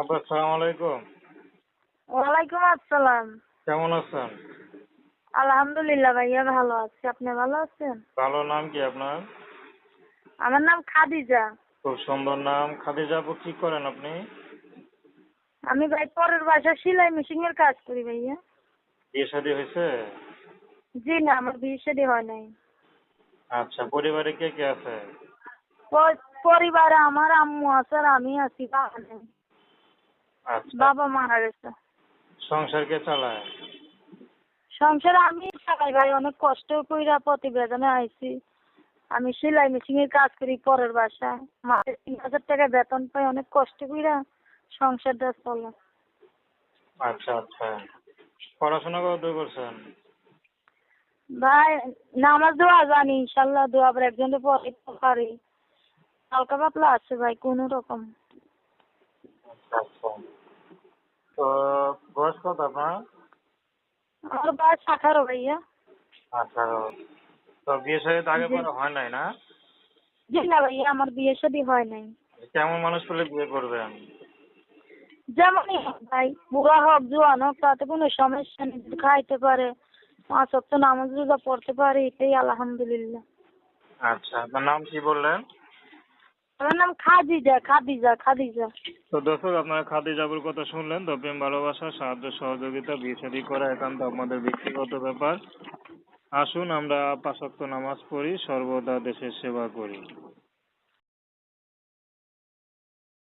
আসসালামু আলাইকুম। ওয়ালাইকুম আসসালাম। কেমন আছেন? আলহামদুলিল্লাহ ভাইয়া ভালো আছি। আপনি ভালো আছেন? ভালো নাম কি আপনার? আমার নাম খাদিজা। খুব সুন্দর নাম। খাদিজা আপু কি করেন আপনি? আমি ভাই পরের বাসা সেলাই মেশিন এর কাজ করি ভাইয়া। বিয়ে শাদী হয়েছে? জি না আমার বিয়ে শাদী হয় নাই। আচ্ছা পরিবারে কে কে আছে? পরিবারে আমার আম্মু আছে আর আমি আছি বাবা নেই। বাবা মারা গেছে। সংসার কে চালায়? সংসারে আমি চালাই ভাই অনেক কষ্ট কইরা প্রতিবেদনে আইছি। আমি সেলাই মেশিন এর কাজ করি পরের বাসায়। মাসে তিন হাজার টাকা বেতন পাই অনেক কষ্ট কইরা সংসারটা চলে আচ্ছা আচ্ছা। পড়াশোনা কত করছেন? ভাই নামাজ দোয়া জানি ইনশাল্লাহ দোয়া আবার পড়াইতে পারি। হালকা পাতলা আছে ভাই কোনো রকম। আচ্ছা আচ্ছা। তো বয়স কত আপনার? আমার বয়স আঠারো ভাইয়া। আচ্ছা তো বিয়ে শাদী তো আগে পরে হয় নাই না? জি না ভাইয়া আমার বিয়ে শাদী হয় নাই। কেমন মানুষ পেলে বিয়ে করবেন? যেমনই হোক ভাই বুড়া হোক জোয়ান হোক তাতে কোনো সমস্যা নেই খাইতে পারে পাঁচ সপ্তাহ নামাজ রোজা পড়তে পারে এটাই আলহামদুলিল্লাহ। আচ্ছা আপনার নাম কি বললেন? আমার নাম খাদিজা খাদিজা খাদিজা। তো দর্শক, আপনারা খাদিজাবুর কথা শুনলেন তো প্রেম ভালোবাসা, সাহায্য, সহযোগিতা বিয়ে করা একান্ত আমাদের ব্যক্তিগত ব্যাপার। আসুন, আমরা পাঁচক্ত নামাজ পড়ি, সর্বদা দেশের সেবা করি।